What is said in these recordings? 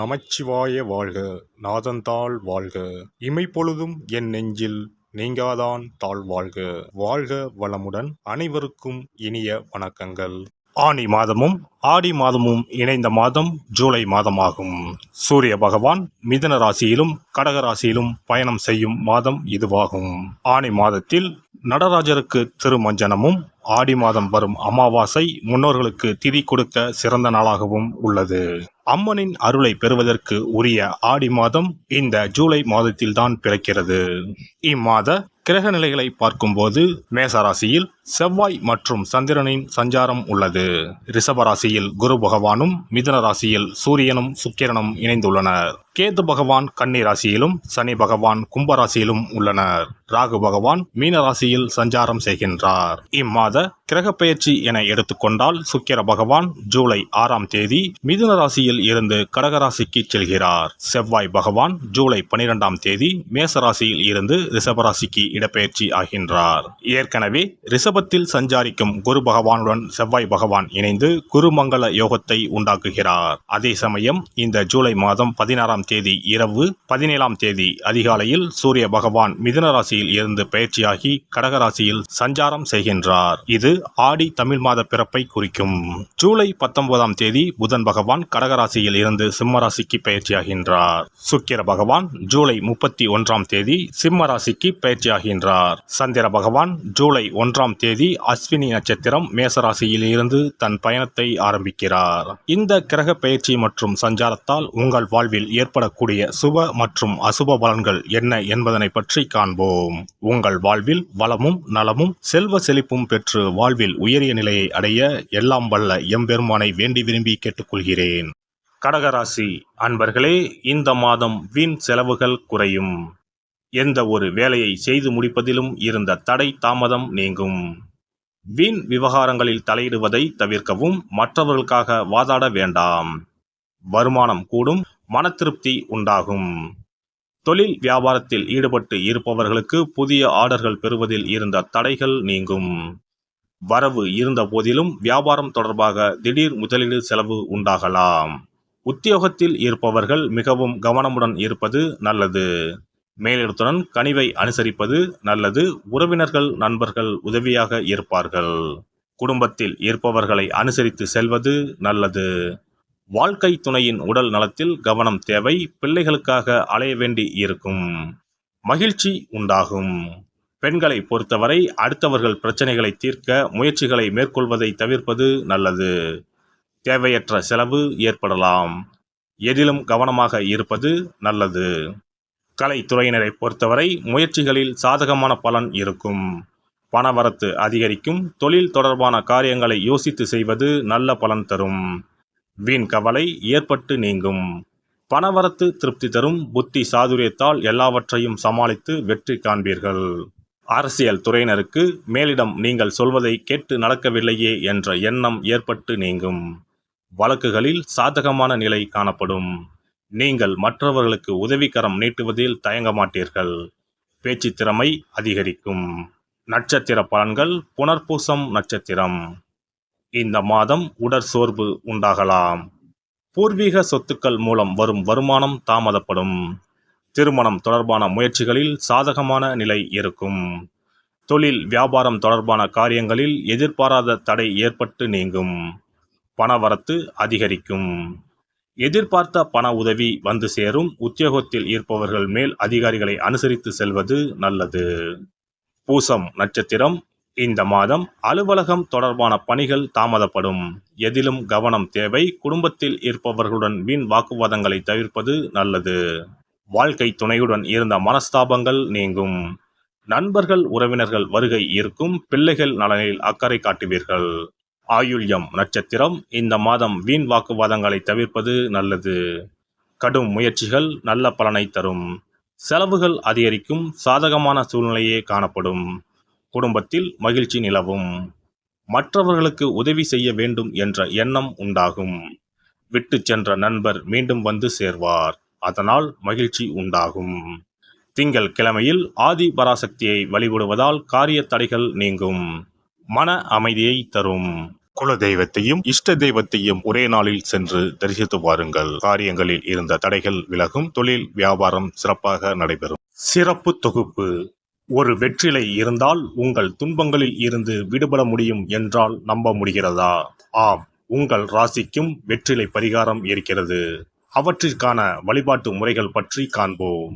நமச்சிவாய வாழ்க நாதந்தாள் வாழ்க. இமைப்பொழுதும் என் நெஞ்சில் நீங்காதான் தாழ் வாழ்க. வாழ்க வளமுடன் அனைவருக்கும் இனிய வணக்கங்கள். ஆனி மாதமும் ஆடி மாதமும் இணைந்த மாதம் ஜூலை மாதமாகும். சூரிய பகவான் மிதன ராசியிலும் கடக ராசியிலும் பயணம் செய்யும் மாதம் இதுவாகும். ஆனி மாதத்தில் நடராஜருக்கு திருமஞ்சனமும் ஆடி மாதம் வரும் அமாவாசை முன்னோர்களுக்கு திதி கொடுக்க சிறந்த நாளாகவும் உள்ளது. அம்மனின் அருளை பெறுவதற்கு உரிய ஆடி மாதம் இந்த ஜூலை மாதத்தில்தான் பிறக்கிறது. இம்மாத கிரக நிலைகளை பார்க்கும்போது மேசராசியில் செவ்வாய் மற்றும் சந்திரனின் சஞ்சாரம் உள்ளது. ரிஷபராசியில் குரு பகவானும் மிதுன ராசியில் சூரியனும் சுக்கிரனும் இணைந்துள்ளனர். கேது பகவான் கன்னி ராசியிலும் சனி பகவான் கும்பராசியிலும் உள்ளனர். ராகு பகவான் மீன ராசியில் சஞ்சாரம் செய்கின்றார். இம்மாத கிரக பெயர்ச்சி என எடுத்துக்கொண்டால் சுக்கிர பகவான் ஜூலை ஆறாம் தேதி மிதுன ராசியில் இருந்து கடகராசிக்கு செல்கிறார். செவ்வாய் பகவான் ஜூலை பனிரெண்டாம் தேதி மேச ராசியில் இருந்து ரிஷபராசிக்கு இடப்பெயர்ச்சி ஆகின்றார். ஏற்கனவே ரிஷபத்தில் சஞ்சாரிக்கும் குரு பகவானுடன் செவ்வாய் பகவான் இணைந்து குருமங்கள யோகத்தை உண்டாக்குகிறார். அதே சமயம் இந்த ஜூலை மாதம் பதினாறாம் தேதி இரவு பதினேழாம் தேதி அதிகாலையில் சூரிய பகவான் மிதுன ராசியில் இருந்து பயிற்சியாகி கடகராசியில் சஞ்சாரம் செய்கின்றார். இது ஆடி தமிழ் மாத பிறப்பை குறிக்கும். ஜூலை பத்தொன்பதாம் தேதி புதன் பகவான் கடகராசியில் இருந்து சிம்ம ராசிக்கு பயிற்சியாகின்றார். சுக்கிர பகவான் ஜூலை முப்பத்தி ஒன்றாம் தேதி சிம்ம ராசிக்கு பயிற்சியாகின்றார். சந்திர பகவான் ஜூலை ஒன்றாம் தேதி அஸ்வினி நட்சத்திரம் மேசராசியில் இருந்து தன் பயணத்தை ஆரம்பிக்கிறார். இந்த கிரக பயிற்சி மற்றும் சஞ்சாரத்தால் உங்கள் வாழ்வில் ஏற்படக்கூடிய சுப மற்றும் அசுப பலன்கள் என்ன என்பதனை பற்றி காண்போம். உங்கள் வாழ்வில் வளமும் நலமும் செல்வ செழிப்பும் பெற்று வாழ்வில் உயரிய நிலையை அடைய எல்லாம் வல்ல எம்பெருமானை வேண்டி விரும்பி கேட்டுக்கொள்கிறேன். கடகராசி அன்பர்களே இந்த மாதம் வீண் செலவுகள் குறையும். எந்த ஒரு வேலையை செய்து முடிப்பதிலும் இருந்த தடை தாமதம் நீங்கும். வீண் விவகாரங்களில் தலையிடுவதை தவிர்க்கவும் மற்றவர்களுக்காக வாதாட வேண்டாம். வருமானம் கூடும் மன திருப்தி உண்டாகும். தொழில் வியாபாரத்தில் ஈடுபட்டு இருப்பவர்களுக்கு புதிய ஆர்டர்கள் பெறுவதில் இருந்த தடைகள் நீங்கும். வரவு இருந்த போதிலும் வியாபாரம் தொடர்பாக திடீர் முதலீடு செலவு உண்டாகலாம். உத்தியோகத்தில் இருப்பவர்கள் மிகவும் கவனமுடன் இருப்பது நல்லது. மேலிடத்துடன் கனிவை அனுசரிப்பது நல்லது. உறவினர்கள் நண்பர்கள் உதவியாக இருப்பார்கள். குடும்பத்தில் இருப்பவர்களை அனுசரித்து செல்வது நல்லது. வாழ்க்கை துணையின் உடல் நலத்தில் கவனம் தேவை பிள்ளைகளுக்காக அலைய வேண்டி இருக்கும். மகிழ்ச்சி உண்டாகும். பெண்களை பொறுத்தவரை அடுத்தவர்கள் பிரச்சனைகளை தீர்க்க முயற்சிகளை மேற்கொள்வதை தவிர்ப்பது நல்லது. தேவையற்ற செலவு ஏற்படலாம். எதிலும் கவனமாக இருப்பது நல்லது. கலைத்துறையினரை பொறுத்தவரை முயற்சிகளில் சாதகமான பலன் இருக்கும். பணவரத்து அதிகரிக்கும். தொழில் தொடர்பான காரியங்களை யோசித்து செய்வது நல்ல பலன் தரும். வீண் கவலை ஏற்பட்டு நீங்கும். பணவரத்து திருப்தி தரும் புத்தி சாதுரியத்தால் எல்லாவற்றையும் சமாளித்து வெற்றி காண்பீர்கள். அரசியல் துறையினருக்கு மேலிடம் நீங்கள் சொல்வதை கேட்டு நடக்கவில்லையே என்ற எண்ணம் ஏற்பட்டு நீங்கும். வழக்குகளில் சாதகமான நிலை காணப்படும். நீங்கள் மற்றவர்களுக்கு உதவிக்கரம் நீட்டுவதில் தயங்க மாட்டீர்கள். பேச்சு திறமை அதிகரிக்கும். நட்சத்திர பலன்கள் புனர்பூசம் நட்சத்திரம். இந்த மாதம் உடற்சோர்வு உண்டாகலாம். பூர்வீக சொத்துக்கள் மூலம் வரும் வருமானம் தாமதப்படும். திருமணம் தொடர்பான முயற்சிகளில் சாதகமான நிலை இருக்கும். தொழில் வியாபாரம் தொடர்பான காரியங்களில் எதிர்பாராத தடை ஏற்பட்டு நீங்கும். பணவரத்து அதிகரிக்கும். எதிர்பார்த்த பண உதவி வந்து சேரும். உத்தியோகத்தில் இருப்பவர்கள் மேல் அதிகாரிகளை அனுசரித்து செல்வது நல்லது. பூசம் நட்சத்திரம் இந்த மாதம் அலுவலகம் தொடர்பான பணிகள் தாமதப்படும். எதிலும் கவனம் தேவை. குடும்பத்தில் இருப்பவர்களுடன் வீண் வாக்குவாதங்களை தவிர்ப்பது நல்லது. வாழ்க்கை துணையுடன் இருந்த மனஸ்தாபங்கள் நீங்கும். நண்பர்கள் உறவினர்கள் வருகை இருக்கும் பிள்ளைகள் நலனில் அக்கறை காட்டுவீர்கள். ஆயுள்யம் நட்சத்திரம் இந்த மாதம் வீண் வாக்குவாதங்களை தவிர்ப்பது நல்லது. கடும் முயற்சிகள் நல்ல பலனை தரும். செலவுகள் அதிகரிக்கும். சாதகமான சூழ்நிலையே காணப்படும். குடும்பத்தில் மகிழ்ச்சி நிலவும். மற்றவர்களுக்கு உதவி செய்ய வேண்டும் என்ற எண்ணம் உண்டாகும். விட்டு சென்ற நண்பர் மீண்டும் வந்து சேர்வார். அதனால் மகிழ்ச்சி உண்டாகும். திங்கள் கிழமையில் ஆதி பராசக்தியை வழிபடுவதால் காரிய தடைகள் நீங்கும். மன அமைதியை தரும். குல தெய்வத்தையும் இஷ்ட தெய்வத்தையும் ஒரே நாளில் சென்று தரிசித்து வாருங்கள். காரியங்களில் இருந்த தடைகள் விலகும். தொழில் வியாபாரம் சிறப்பாக நடைபெறும். சிறப்பு தொகுப்பு. ஒரு வெற்றிலை இருந்தால் உங்கள் துன்பங்களில் இருந்து விடுபட முடியும் என்றால் நம்ப முடிகிறதா? ஆம் உங்கள் ராசிக்கும் வெற்றிலை பரிகாரம் இருக்கிறது. அவற்றிற்கான வழிபாட்டு முறைகள் பற்றி காண்போம்.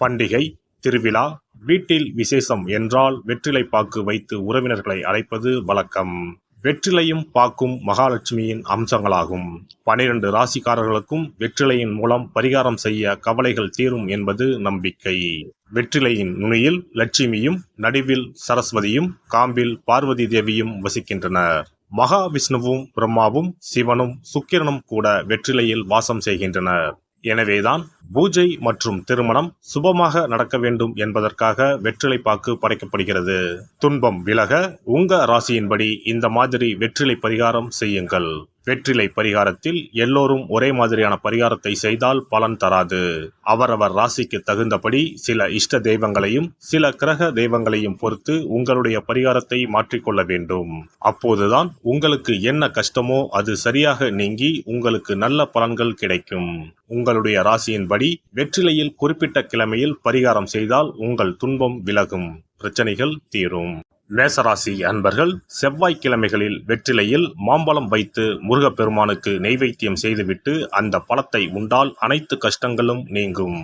பண்டிகை திருவிழா வீட்டில் விசேஷம் என்றால் வெற்றிலை பாக்கு வைத்து உறவினர்களை அழைப்பது வழக்கம். வெற்றிலையும் பாக்கும் மகாலட்சுமியின் அம்சங்களாகும். பனிரெண்டு ராசிக்காரர்களுக்கும் வெற்றிலையின் மூலம் பரிகாரம் செய்ய கவலைகள் தீரும் என்பது நம்பிக்கை. வெற்றிலையின் நுனியில் லட்சுமியும் நடுவில் சரஸ்வதியும் காம்பில் பார்வதி தேவியும் வசிக்கின்றனர். மகாவிஷ்ணுவும் பிரம்மாவும் சிவனும் சுக்கிரனும் கூட வெற்றிலையில் வாசம் செய்கின்றனர். எனவேதான் பூஜை மற்றும் திருமணம் சுபமாக நடக்க வேண்டும் என்பதற்காக வெற்றிலை பாக்கு படைக்கப்படுகிறது. துன்பம் விலக உங்க ராசியின்படி இந்த மாதிரி வெற்றிலை பரிகாரம் செய்யுங்கள். வெற்றிலை பரிகாரத்தில் எல்லோரும் ஒரே மாதிரியான பரிகாரத்தை செய்தால் பலன் தராது. அவரவர் ராசிக்கு தகுந்தபடி சில இஷ்ட தெய்வங்களையும் சில கிரக தெய்வங்களையும் பொறுத்து உங்களுடைய பரிகாரத்தை மாற்றிக்கொள்ள வேண்டும். அப்போதுதான் உங்களுக்கு என்ன கஷ்டமோ அது சரியாக நீங்கி உங்களுக்கு நல்ல பலன்கள் கிடைக்கும். உங்களுடைய ராசியின்படி வெற்றிலையில் குறிப்பிட்ட கிழமையில் பரிகாரம் செய்தால் உங்கள் துன்பம் விலகும். பிரச்சனைகள் தீரும். மேசராசி அன்பர்கள் செவ்வாய்க்கிழமைகளில் வெற்றிலையில் மாம்பழம் வைத்து முருகப்பெருமானுக்கு நெய்வேத்தியம் செய்துவிட்டு அந்த பழத்தை உண்டால் அனைத்து கஷ்டங்களும் நீங்கும்.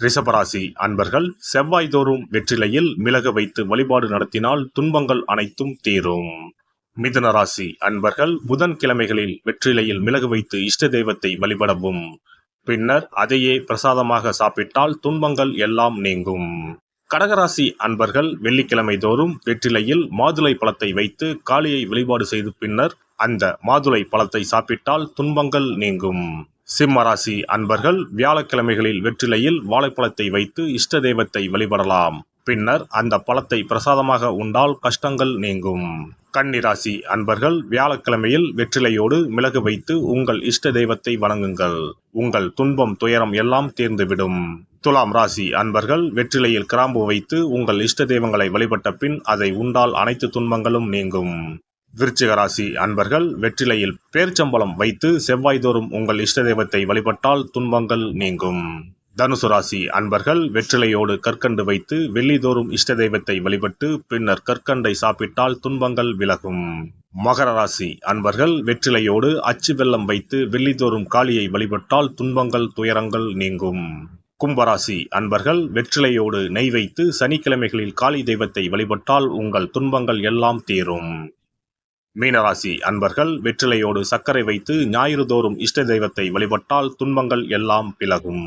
ரிஷபராசி அன்பர்கள் செவ்வாய்தோறும் வெற்றிலையில் மிளகு வைத்து வழிபாடு நடத்தினால் துன்பங்கள் அனைத்தும் தீரும். மிதுனராசி அன்பர்கள் புதன் கிழமைகளில் வெற்றிலையில் மிளகு வைத்து இஷ்ட தெய்வத்தை வழிபடவும். பின்னர் அதையே பிரசாதமாக சாப்பிட்டால் துன்பங்கள் எல்லாம் நீங்கும். கடகராசி அன்பர்கள் வெள்ளிக்கிழமை தோறும் வெற்றிலையில் மாதுளை பழத்தை வைத்து காளியை வழிபாடு செய்து பின்னர் அந்த மாதுளை பழத்தை சாப்பிட்டால் துன்பங்கள் நீங்கும். சிம்மராசி அன்பர்கள் வியாழக்கிழமைகளில் வெற்றிலையில் வாழைப்பழத்தை வைத்து இஷ்ட தெய்வத்தை வழிபடலாம். பின்னர் அந்த பழத்தை பிரசாதமாக உண்டால் கஷ்டங்கள் நீங்கும். கன்னிராசி அன்பர்கள் வியாழக்கிழமையில் வெற்றிலையோடு மிளகு வைத்து உங்கள் இஷ்ட தெய்வத்தை வணங்குங்கள். உங்கள் துன்பம் துயரம் எல்லாம் தீர்ந்துவிடும். துலாம் ராசி அன்பர்கள் வெற்றிலையில் கிராம்பு வைத்து உங்கள் இஷ்ட தெய்வங்களை வழிபட்ட பின் அதை உண்டால் அனைத்து துன்பங்களும் நீங்கும். விருச்சிக ராசி அன்பர்கள் வெற்றிலையில் பேர்ச்சம்பளம் வைத்து செவ்வாய்தோறும் உங்கள் இஷ்ட தெய்வத்தை வழிபட்டால் துன்பங்கள் நீங்கும். தனுசு ராசி அன்பர்கள் வெற்றிலையோடு கற்கண்டு வைத்து வெள்ளிதோறும் இஷ்ட தெய்வத்தை வழிபட்டு பின்னர் கற்கண்டை சாப்பிட்டால் துன்பங்கள் விலகும். மகர ராசி அன்பர்கள் வெற்றிலையோடு அச்சு வெள்ளம் வைத்து வெள்ளிதோறும் காளியை வழிபட்டால் துன்பங்கள் துயரங்கள் நீங்கும். கும்பராசி அன்பர்கள் வெற்றிலையோடு நெய் வைத்து சனிக்கிழமைகளில் காளி தெய்வத்தை வழிபட்டால் உங்கள் துன்பங்கள் எல்லாம் தீரும். மீனராசி அன்பர்கள் வெற்றிலையோடு சர்க்கரை வைத்து ஞாயிறு தோறும் இஷ்ட தெய்வத்தை வழிபட்டால் துன்பங்கள் எல்லாம் விலகும்.